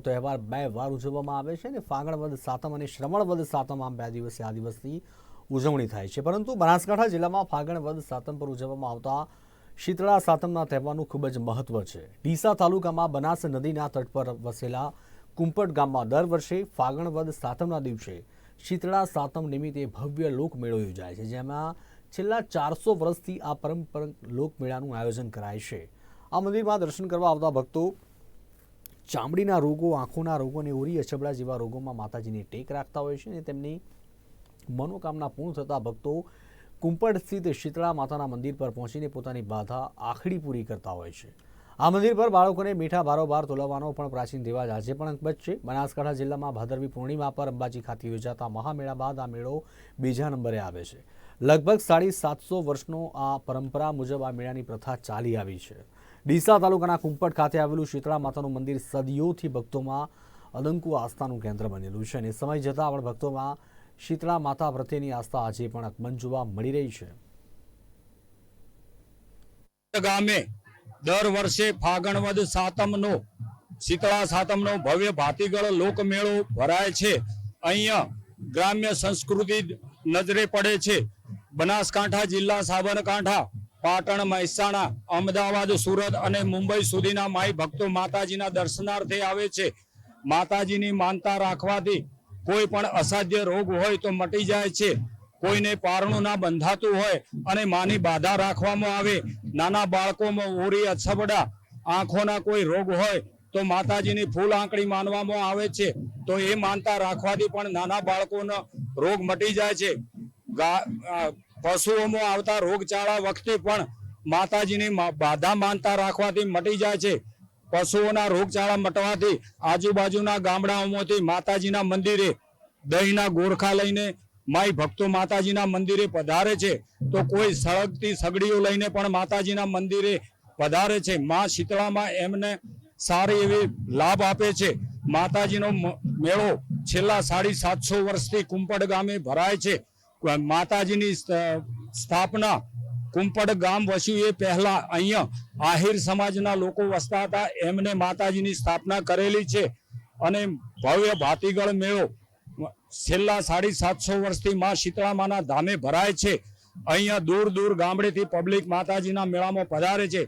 તહેવાર બે વાર ઉજવવામાં આવે છે અને ફાગણ વદ સાતમ અને શ્રવણ વદ સાતમ આમ બે દિવસે આ દિવસની ઉજવણી થાય છે. પરંતુ બનાસકાંઠા જિલ્લામાં ફાગણ વદ સાતમ પર ઉજવવામાં આવતા શીતળા સાતમના તહેવારનું ખૂબ જ મહત્વ છે. ડીસા તાલુકામાં બનાસ નદીના તટ પર વસેલા કુંપટ ગામમાં દર વર્ષે ફાગણ વદ સાતમના દિવસે શીતળા સાતમ નિમિત્તે ભવ્ય લોકમેળો યોજાય છે, જેમાં છેલ્લા ચારસો વર્ષથી આ પરંપરા લોકમેળાનું આયોજન કરાય છે. આ મંદિરમાં દર્શન કરવા આવતા ભક્તો ચામડીના રોગો, આંખોના રોગો અને ઉરી અછબડા જેવા રોગોમાં માતાજીની ટેક રાખતા હોય છે અને તેમની મનોકામના પૂર્ણ થતા ભક્તો કુંપડ સ્થિત શીતળા માતાના મંદિર પર પહોંચીને પોતાની બાધા આખડી પૂરી કરતા હોય છે. આ મંદિર પર બાળકોને મીઠા બારોબાર તોલાવવાનો પણ પ્રાચીન રિવાજ આજે પણ અકબત છે. બનાસકાંઠા જિલ્લામાં ભાદરવી પૂર્ણિમા પર અંબાજી ખાતે યોજાતા મહામેળા બાદ આ મેળો બીજા નંબરે આવે છે. લગભગ સાડી સાતસો વર્ષનો આ પરંપરા મુજબ આ મેળાની પ્રથા ચાલી આવી છે. ડીસા તાલુકાના કુંપટ ખાતે આવેલું શીતળા માતાનું મંદિર સદીઓથી ભક્તોમાં અદંકુ આસ્થાનું કેન્દ્ર બનેલું છે અને સમય જતાં પણ ભક્તોમાં શીતળા માતા પ્રત્યેની આસ્થા આજે પણ અકબંધ જોવા મળી રહી છે. ગામે દર વર્ષે ફાગણ વદ સાતમનો, શીતળા સાતમનો ભવ્ય ભાતીગળ લોકમેળો ભરાય છે. અહીંયા ગ્રામ્ય સંસ્કૃતિ નજરે પડે છે. બનાસકાંઠા જિલ્લા સાબરકાંઠા પાટણ, મહેસાણા, અમદાવાદ, સુરત અને મુંબઈ સુધીના માઈ ભક્તો માતાજીના દર્શનાર્થે આવે છે. માતાજીની માનતા રાખવાથી કોઈ પણ અસાધ્ય રોગ હોય તો મટી જાય છે. કોઈને પારણું ના બંધાતું હોય અને માની બાધા રાખવામાં આવે. નાના બાળકોમાં ઓરી અછબડા, આંખોના કોઈ રોગ હોય તો માતાજીની ફૂલ આંકડી માનવામાં આવે છે. તો એ માનતા રાખવાથી પણ નાના બાળકોનો રોગ મટી જાય છે. પશુઓમાં આવતા રોગચાળા વખતે પણ માતાજીની બાધા માનતા રાખવાથી મટી જાય છે. પશુઓના રોગચાળા મટવાથી આજુબાજુના ગામડાઓમાંથી માતાજીના મંદિરે, દહીંના ગોરખા લઈને માઈ ભક્તો માતાજીના મંદિરે પધારે છે. તો કોઈ સળગતી સગડીઓ લઈને પણ માતાજીના મંદિરે પધારે છે. મા શીતળામાં એમને સારી એવી લાભ આપે છે. માતાજીનો મેળો છેલ્લા સાડી સાતસો વર્ષથી કુંપડ ગામે ભરાય છે. માતાજીની સ્થાપના કુંપડ ગામ વસ્યું એ પહેલા અહીંયા આહિર સમાજના લોકો વસતા હતા. એમને માતાજીની સ્થાપના કરેલી છે અને ભવ્ય ભાતીગળ મેળો છેલ્લા સાડી સાતસો વર્ષથી માં શીતળામાના ધામે ભરાય છે. અહીંયા દૂર દૂર ગામડેથી પબ્લિક માતાજીના મેળામાં પધારે છે.